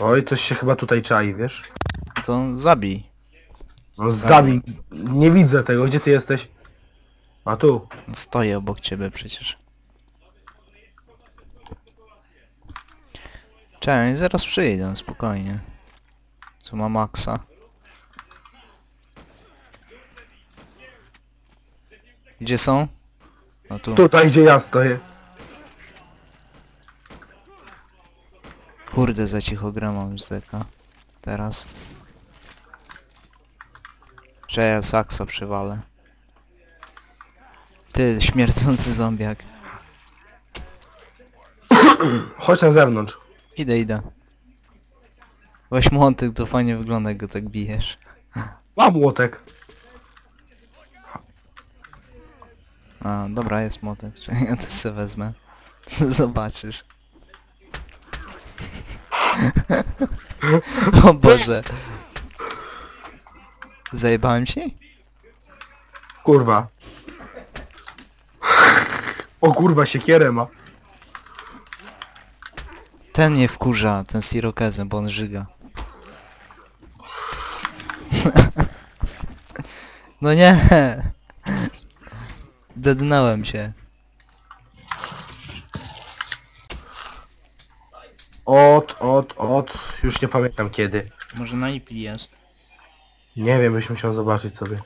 Oj, coś się chyba tutaj czai, wiesz? To zabij. No zdami. Nie widzę tego, gdzie ty jesteś? A tu. Stoję obok ciebie przecież. Cześć, zaraz przyjdę, spokojnie. Co ma Maxa? Gdzie są? No tu. Tutaj, gdzie ja stoję. Kurde, za cicho gra mam zeka. Teraz. Że ja saksa przywalę. Ty, śmierdzący zombiak. Chodź na zewnątrz. Idę, idę. Weź młotek, to fajnie wygląda, jak go tak bijesz. Mam młotek. A, dobra, jest młotek. Czekaj, ja to sobie wezmę. Zobaczysz. o Boże. Zajebałem się? Kurwa. O kurwa, siekierę ma. Ten mnie wkurza, ten z Irokezem, bo on żyga. no nie! Dednąłem się. Od, od, od. Już nie pamiętam kiedy. Może na IP jest. Nie wiem, byś musiał zobaczyć sobie.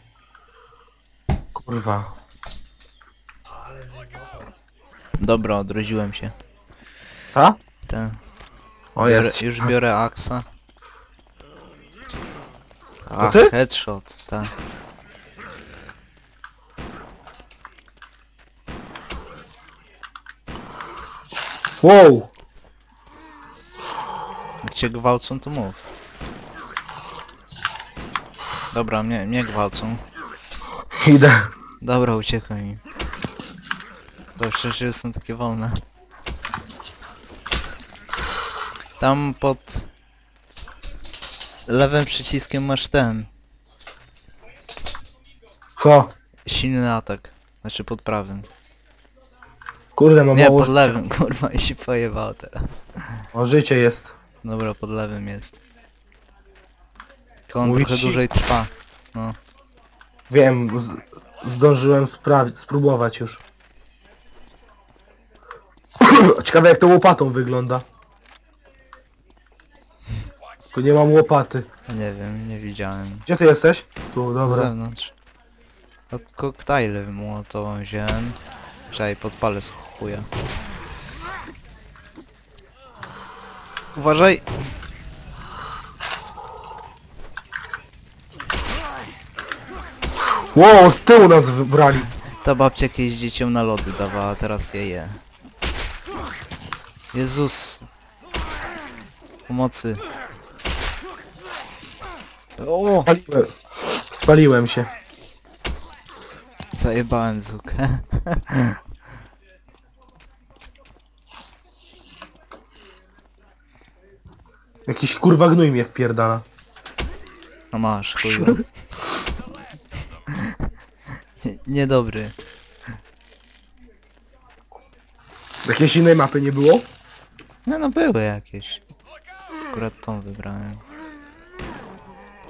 Kurwa. Dobra, odrodziłem się. A? Ten. O Biorę, jest. już biorę aksa. To ty? headshot, tak. Wow. Jak cię gwałcą, to mów. Dobra, mnie, mnie gwałcą. Idę. Dobra, uciekaj mi. To szczerze są takie wolne. Tam pod lewym przyciskiem masz ten Co? silny atak. Znaczy pod prawym. Kurde, mam Nie, mało... pod lewym, kurwa, i się pojebało teraz. O, życie jest. Dobra, pod lewym jest. Tylko on Mówić trochę ci- dłużej trwa. No. Wiem, z, zdążyłem spróbować już. Ciekawe jak to łopatą wygląda. Tylko nie mam łopaty. Nie wiem, nie widziałem. Gdzie ty jesteś? Tu, dobra. zewnątrz. No, koktajle młotową wziąłem. Czekaj, podpalę z chuja. Uważaj! Wow, z tyłu nas wybrali. Ta babcia kiedyś dzieciom na lody dawała, teraz je je. Jezus! Pomocy. O! Spaliłem. Spaliłem się. Zajebałem zukę. Jakiś kurwa gnój mnie wpierdala. No masz, chuju. Nie- Niedobry. Jakiejś innej mapy nie było? No no były jakieś. Akurat tą wybrałem.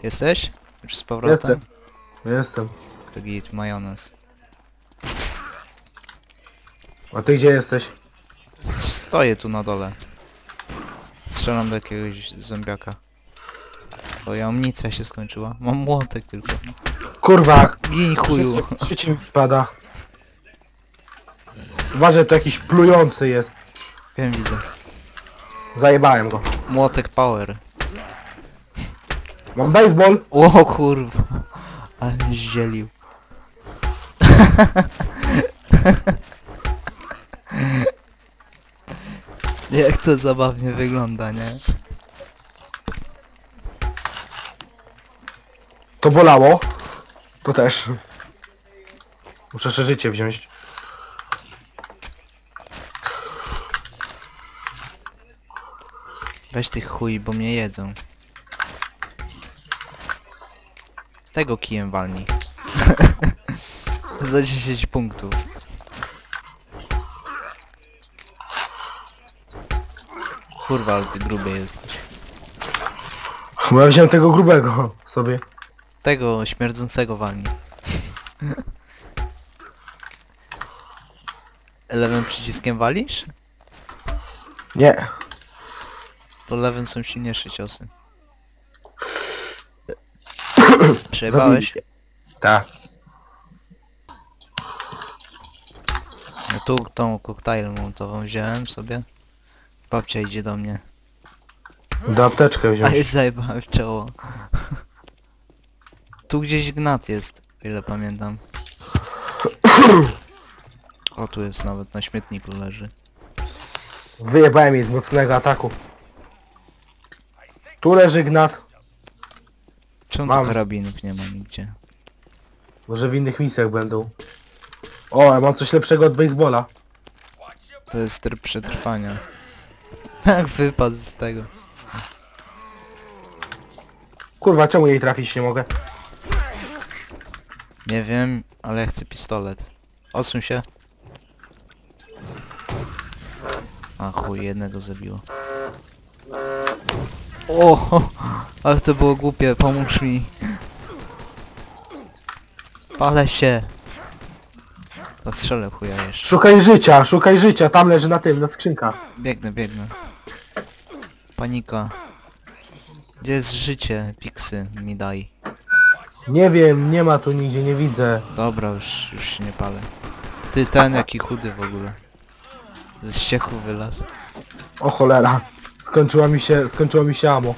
Jesteś? Już z powrotem? Jestem. Jestem. To git, majonez. A ty gdzie jesteś? Stoję tu na dole. Strzelam do jakiegoś zębiaka. Bo ja amunicja się skończyła. Mam młotek tylko. Kurwa, Gin chuju. mi spada. Uważaj, to jakiś plujący jest. Wiem, widzę. Zajebałem go. Młotek power. Mam baseball. O kurwa. Ale zdzielił. Jak to zabawnie wygląda, nie? To bolało. To też. Muszę jeszcze życie wziąć. Weź tych chuj, bo mnie jedzą. Tego kijem walni. Za 10 punktów. Kurwa, ale ty gruby jesteś. Bo ja wziąłem tego grubego sobie. Tego śmierdzącego walni. Lewym przyciskiem walisz? Nie. To lewym są silniejsze ciosy. Przejebałeś? Tak. No tu tą koktajl montową wziąłem sobie. Babcia idzie do mnie. Do apteczkę A wziąłem. już zajebałem w czoło. Tu gdzieś gnat jest, o ile pamiętam. O, tu jest nawet, na śmietniku leży. Wyjebałem jej z mocnego ataku. Tu leży gnat. Czemu Mam. tu karabinów nie ma nigdzie? Może w innych misjach będą. O, ja mam coś lepszego od baseballa. To jest tryb przetrwania. Tak wypadł z tego. Kurwa, czemu jej trafić nie mogę? Nie wiem, ale ja chcę pistolet. Odsuń się. A chuj, jednego zabiło. O, ale to było głupie, pomóż mi. Palę się. Zastrzelę chuja jeszcze. Szukaj życia, szukaj życia, tam leży na tym, na skrzynkach. Biegnę, biegnę. Panika. Gdzie jest życie? Piksy mi daj. Nie wiem, nie ma tu nigdzie, nie widzę. Dobra, już, już się nie palę. Ty ten jaki chudy w ogóle. Ze ściechu wylazł. O cholera. Skończyła mi się, skończyło mi się amo.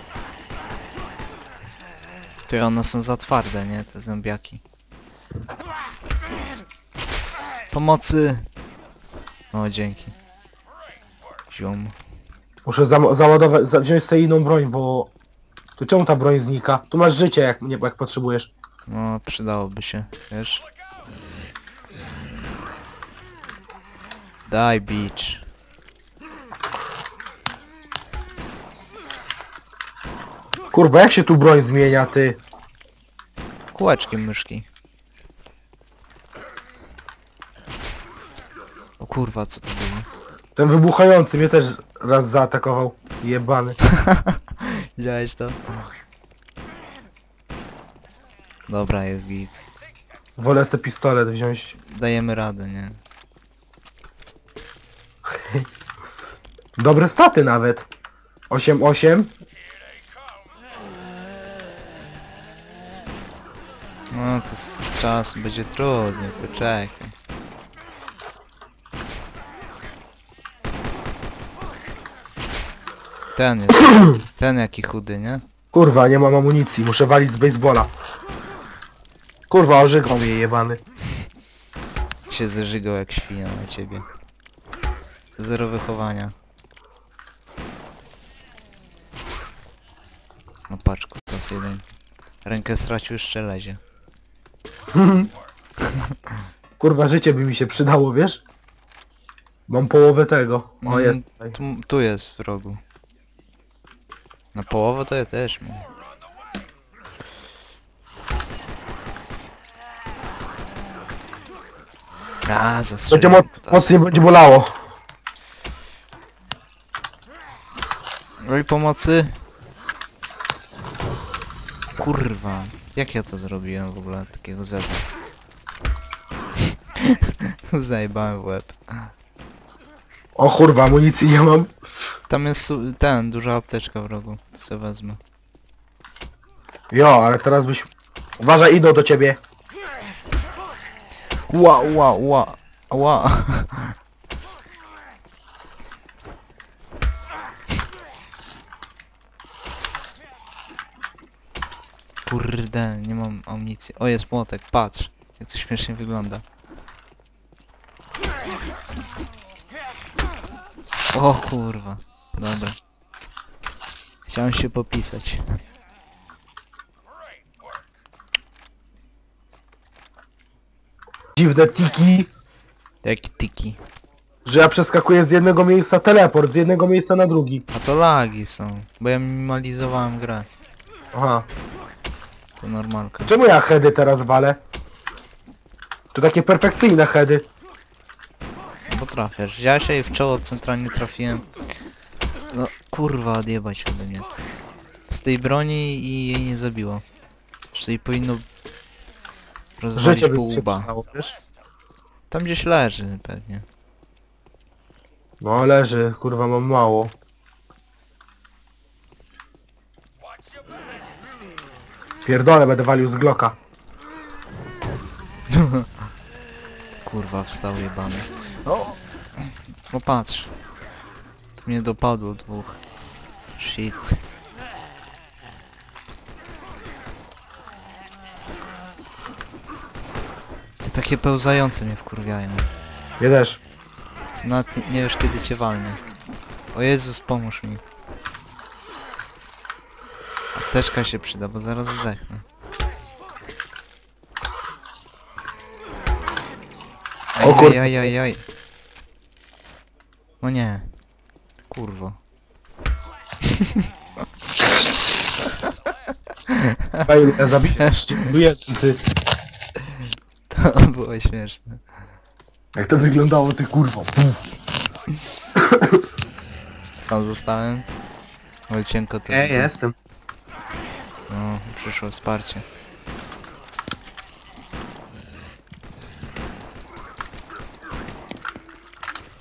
Ty one są za twarde, nie? Te zębiaki. Pomocy! O, dzięki. Ziom. Muszę zam- załadować, za- wziąć sobie inną broń, bo... Tu czemu ta broń znika? Tu masz życie, jak, nie, jak potrzebujesz. No, przydałoby się, wiesz? Daj, beach. Kurwa, jak się tu broń zmienia, ty? Kółeczkiem myszki. O kurwa, co to było? Ten wybuchający mnie też raz zaatakował. Jebany. Widziałeś to? Dobra, jest git. Wolę sobie pistolet wziąć. Dajemy radę, nie? Dobre staty nawet. 8-8. No to z czasu będzie trudniej, poczekaj. Ten jest, ten jaki chudy, nie? Kurwa, nie mam amunicji, muszę walić z baseballa. Kurwa, ożygał mnie jebany. Się zeżygał jak świnia na ciebie. Zero wychowania. No patrz, to jest jeden. Rękę stracił, jeszcze lezie. Kurwa, życie by mi się przydało, wiesz? Mam połowę tego. O, Mm, jest. tutaj. Tu, tu jest w rogu. Na połowę to ja też mam. A, Będzie zastrzeliłem mo kutasa. mocniej będzie bolało. Oj, pomocy! Kurwa, jak ja to zrobiłem w ogóle, takiego zeza? Zajebałem w łeb. O kurwa, amunicji nie mam. Tam jest ten, duża apteczka w rogu, to sobie wezmę. Jo, ale teraz byś... Uważaj, idą do ciebie. Ła, ła, ła, ła. Kurde, nie mam amunicji. O, jest młotek, patrz. Jak to śmiesznie wygląda. O kurwa, dobra. Chciałem się popisać. Dziwne tiki, Jaki tiki. że ja przeskakuję z jednego miejsca teleport, z jednego miejsca na drugi. A to lagi są, bo ja minimalizowałem grę. Aha. To normalka. Czemu ja heady teraz walę? To takie perfekcyjne heady. Bo trafiasz. Ja się w czoło centralnie trafiłem. Kurwa odjebać ode mnie. z tej broni i jej nie zabiło. Czyli powinno rozwalić Życie pół się łba. przydało, wiesz? Tam gdzieś leży pewnie. No leży, kurwa mam mało. Pierdolę, będę walił z Glocka. Kurwa, wstał jebany. O! No patrz. Tu mnie dopadło dwóch. Shit. Te takie pełzające mnie wkurwiają. Ja też. Ty Nawet nie, nie wiesz kiedy cię walnie. O Jezus, pomóż mi. Apteczka się przyda, bo zaraz zdechnę. O kur- Aj, aj, aj. No nie. Kurwo. Ej, ja zabijesz, dziękuję, ty. To było śmieszne. Jak to wyglądało, ty kurwo. Sam zostałem. Oj, cienko to Ej, widzę. jestem. No, przyszło wsparcie.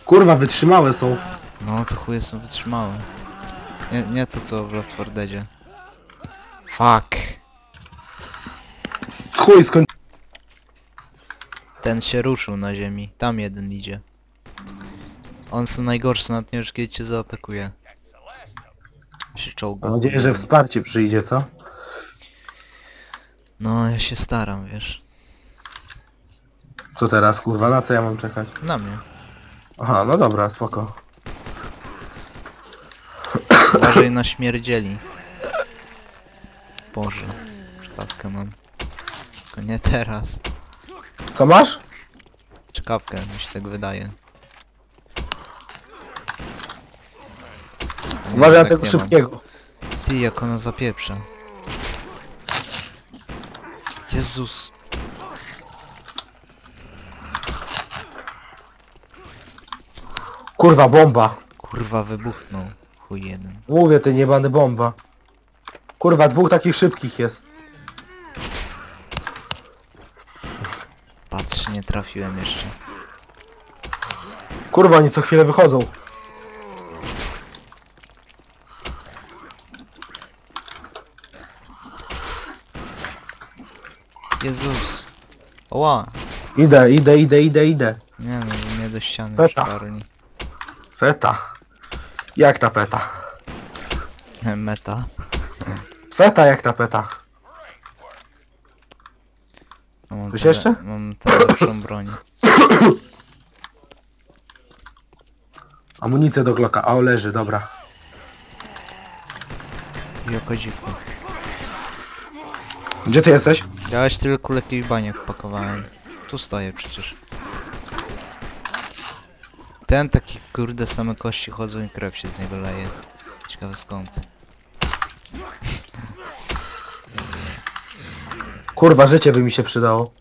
Kurwa, wytrzymałe są. No, to chuje są wytrzymałe. Nie, nie to co w Left 4 Deadzie. Fuck. Chuj, skoń... Ten się ruszył na ziemi. Tam jeden idzie. On są najgorsze, nawet nie wiesz kiedy cię zaatakuje. Się czołga. Mam nadzieję, że wsparcie przyjdzie, co? No, ja się staram, wiesz. Co teraz, kurwa, na co ja mam czekać? Na mnie. Aha, no dobra, spoko. Uważaj na śmierdzieli. Boże. Czkawkę mam. To nie teraz. Co masz? Czkawkę, mi się tak wydaje. Nie, Uważaj na tak tego nie mam. szybkiego. Ty, jak ona zapieprza. Jezus. Kurwa, bomba. Kurwa, wybuchnął. Chuj jeden. Mówię, ty niebany bomba. Kurwa, dwóch takich szybkich jest. Patrz, nie trafiłem jeszcze. Kurwa, oni co chwilę wychodzą. Jezus. Oła. Idę, idę, idę, idę, idę. Nie no, mnie do ściany Peta. przyparli. Feta. Jak ta peta? Meta. Feta jak ta peta. No, mam Coś jeszcze? Mam tę lepszą broń. Amunicję do Glocka. A o, leży, dobra. Jako dziwko. Gdzie ty jesteś? Ja już tyle kulek i baniek pakowałem. Tu stoję przecież. Ten taki kurde same kości chodzą i krew się z niego leje. Ciekawe skąd. Kurwa, życie by mi się przydało.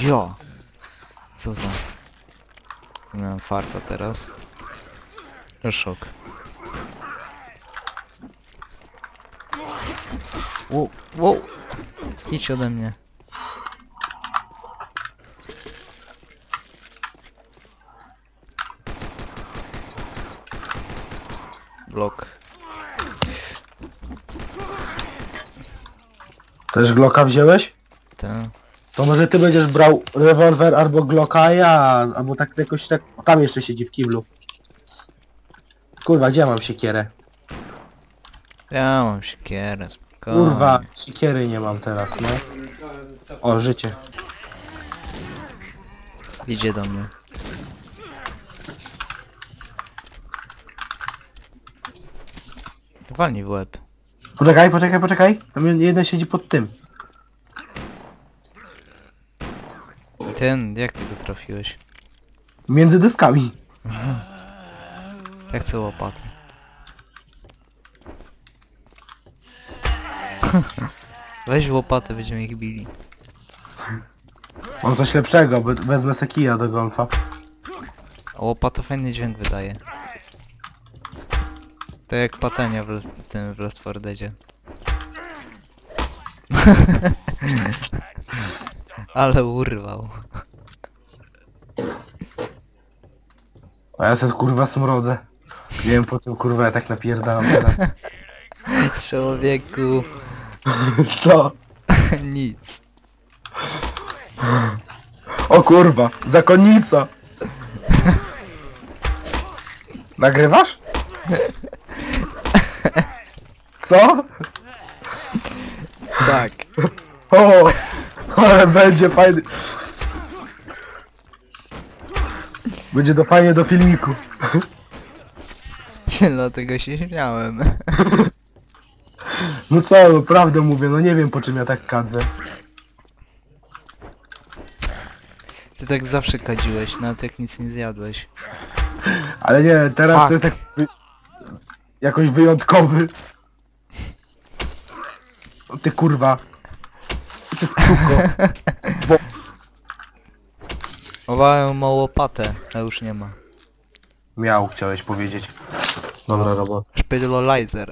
Jo! Co za... Miałem farta teraz. Szok. Wow, wow! Idź ode mnie. Blok. Też Glocka wziąłeś? Ten. To może ty będziesz brał rewolwer albo Glocka, a ja... Albo tak jakoś tak... O, tam jeszcze siedzi w kiblu. Kurwa, gdzie mam siekierę? Ja mam siekierę, spokojnie. Kurwa, siekiery nie mam teraz, no. O, życie. Idzie do mnie. Walnij w łeb. Poczekaj, poczekaj, poczekaj. Tam jeden siedzi pod tym. Ten, jak ty go trafiłeś? Między dyskami. Ja chcę łopaty. Weź łopatę, będziemy ich bili. Mam coś lepszego, wezmę sekija do golfa. A łopata fajny dźwięk wydaje. To jak patania w tym w 4 Deadzie. Ale urwał. A ja se kurwa smrodzę. Nie wiem po co kurwa ja tak napierdalam teraz. Człowieku, Co? nic. O kurwa, zakonnica! Nagrywasz? Co? Tak. O! Ale będzie fajny. Będzie do fajnie do filmiku. Dlatego się śmiałem. No co, no prawdę mówię, no nie wiem po czym ja tak kadzę. Ty tak zawsze kadziłeś, nawet jak nic nie zjadłeś. Ale nie, teraz to jest jak... wy- jakoś wyjątkowy. O ty kurwa. Ty suko. Bo... Owałem ma łopatę, a już nie ma. Miał, chciałeś powiedzieć. Dobra robota. Szpydlolizer.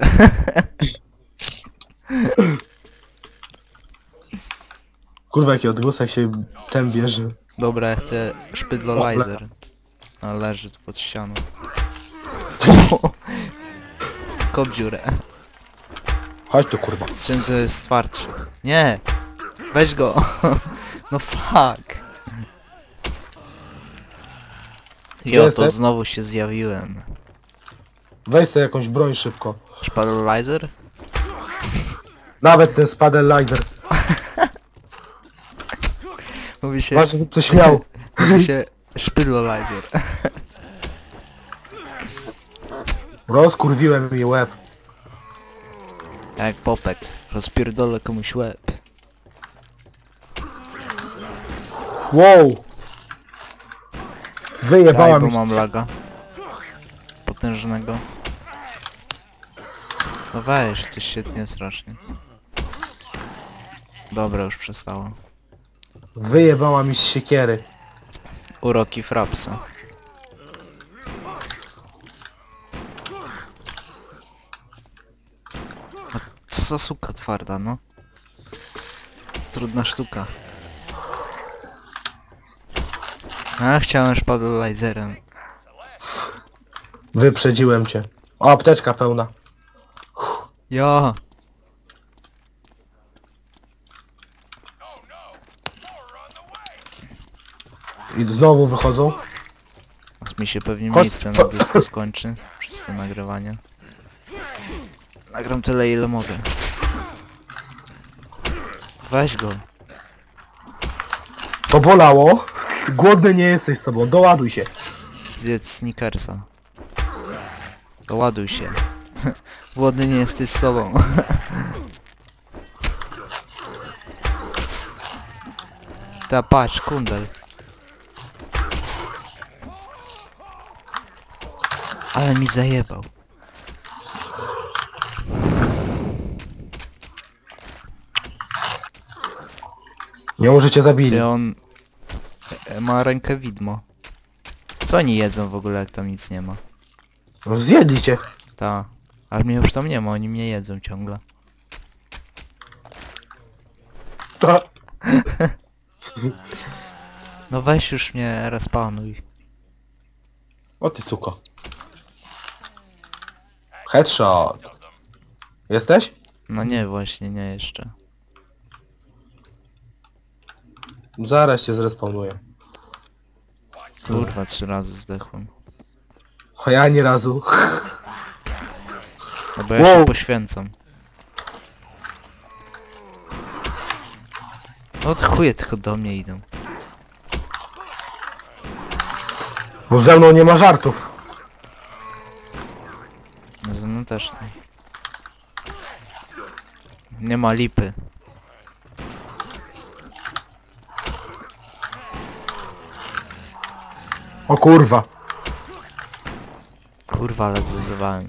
Kurwa jaki odgłos jak się ten bierze. Dobra, ja chcę szpydlolizer. A leży tu pod ścianą. Kop dziurę. Chodź tu kurwa. Czym to jest twardszy? Nie! Weź go! No fuck! Jo, to jesteś? znowu się zjawiłem. Weź sobie jakąś broń szybko. Szpadlolizer? Nawet ten spadelizer. Mówi się... Właśnie to śmiał. Mówi się szpydlolizer. Rozkurwiłem mi łeb. Jak popek. Rozpierdolę komuś łeb. Wow! Wyjebała Daj, bo mi mam laga. Potężnego. No weź, coś się tnie strasznie. Dobra, już przestało. Wyjebała mi z siekiery. Uroki frapsa. Co za suka twarda, no? Trudna sztuka. A, chciałem szpadolajzerem. Wyprzedziłem cię. O, apteczka pełna. Ja! I znowu wychodzą. Aż mi się pewnie Chodź, miejsce na co- dysku skończy przez to nagrywanie. Nagram tyle ile mogę. Weź go. To bolało. Głodny nie jesteś sobą. Doładuj się. Zjedz snickersa. Doładuj się. Głodny nie jesteś z sobą. Ta patrz, kundel. Ale mi zajebał. Nie możecie zabili. Ty on e, ma rękę widmo. Co oni jedzą w ogóle jak tam nic nie ma? No zjedli cię. Ta. A mnie już tam nie ma, oni mnie jedzą ciągle. To... No weź już mnie respawnuj. O ty suko. Headshot. Jesteś? No nie, właśnie nie jeszcze. Zaraz cię zrespawnuję. Kurwa, trzy razy zdechłem. A ja ani razu. No bo ja się Wow. poświęcam. No to chuje tylko do mnie idą. Bo ze mną nie ma żartów. No ze mną też nie. Nie ma lipy. O kurwa. Kurwa, ale zazywałem.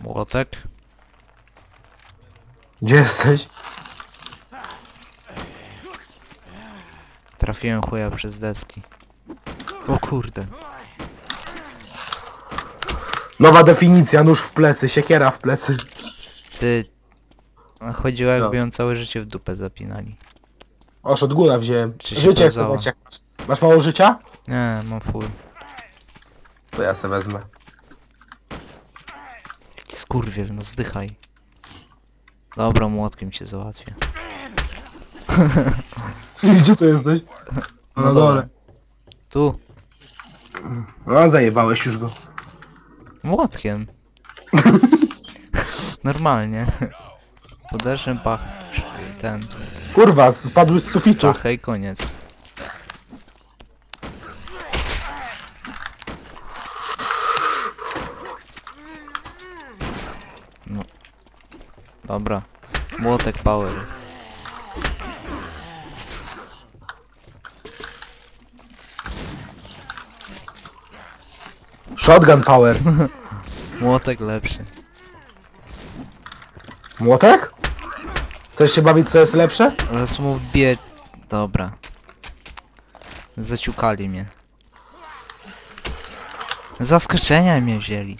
Młotek? Gdzie jesteś? Trafiłem chuja przez deski. O kurde. Nowa definicja, nóż w plecy, siekiera w plecy. Ty... a Chodziło No. jakby ją całe życie w dupę zapinali. Oż od góra wziąłem. Czy się Życie jak masz. Masz mało życia? Nie, mam full. To ja se wezmę. Jaki Skurwiel, no zdychaj. Dobra, młotkiem cię załatwię. Gdzie to jesteś? No, na dole. Tu, No zajebałeś już go. młotkiem. Normalnie. Poderżem pach... ten... Kurwa, spadły z sufitu. czachę i koniec. No. Dobra. Młotek power. Shotgun power. Młotek lepszy. Młotek? Chcesz się bawić co jest lepsze? Wbije... Dobra. Zaciukali mnie. Zaskoczenia mnie wzięli.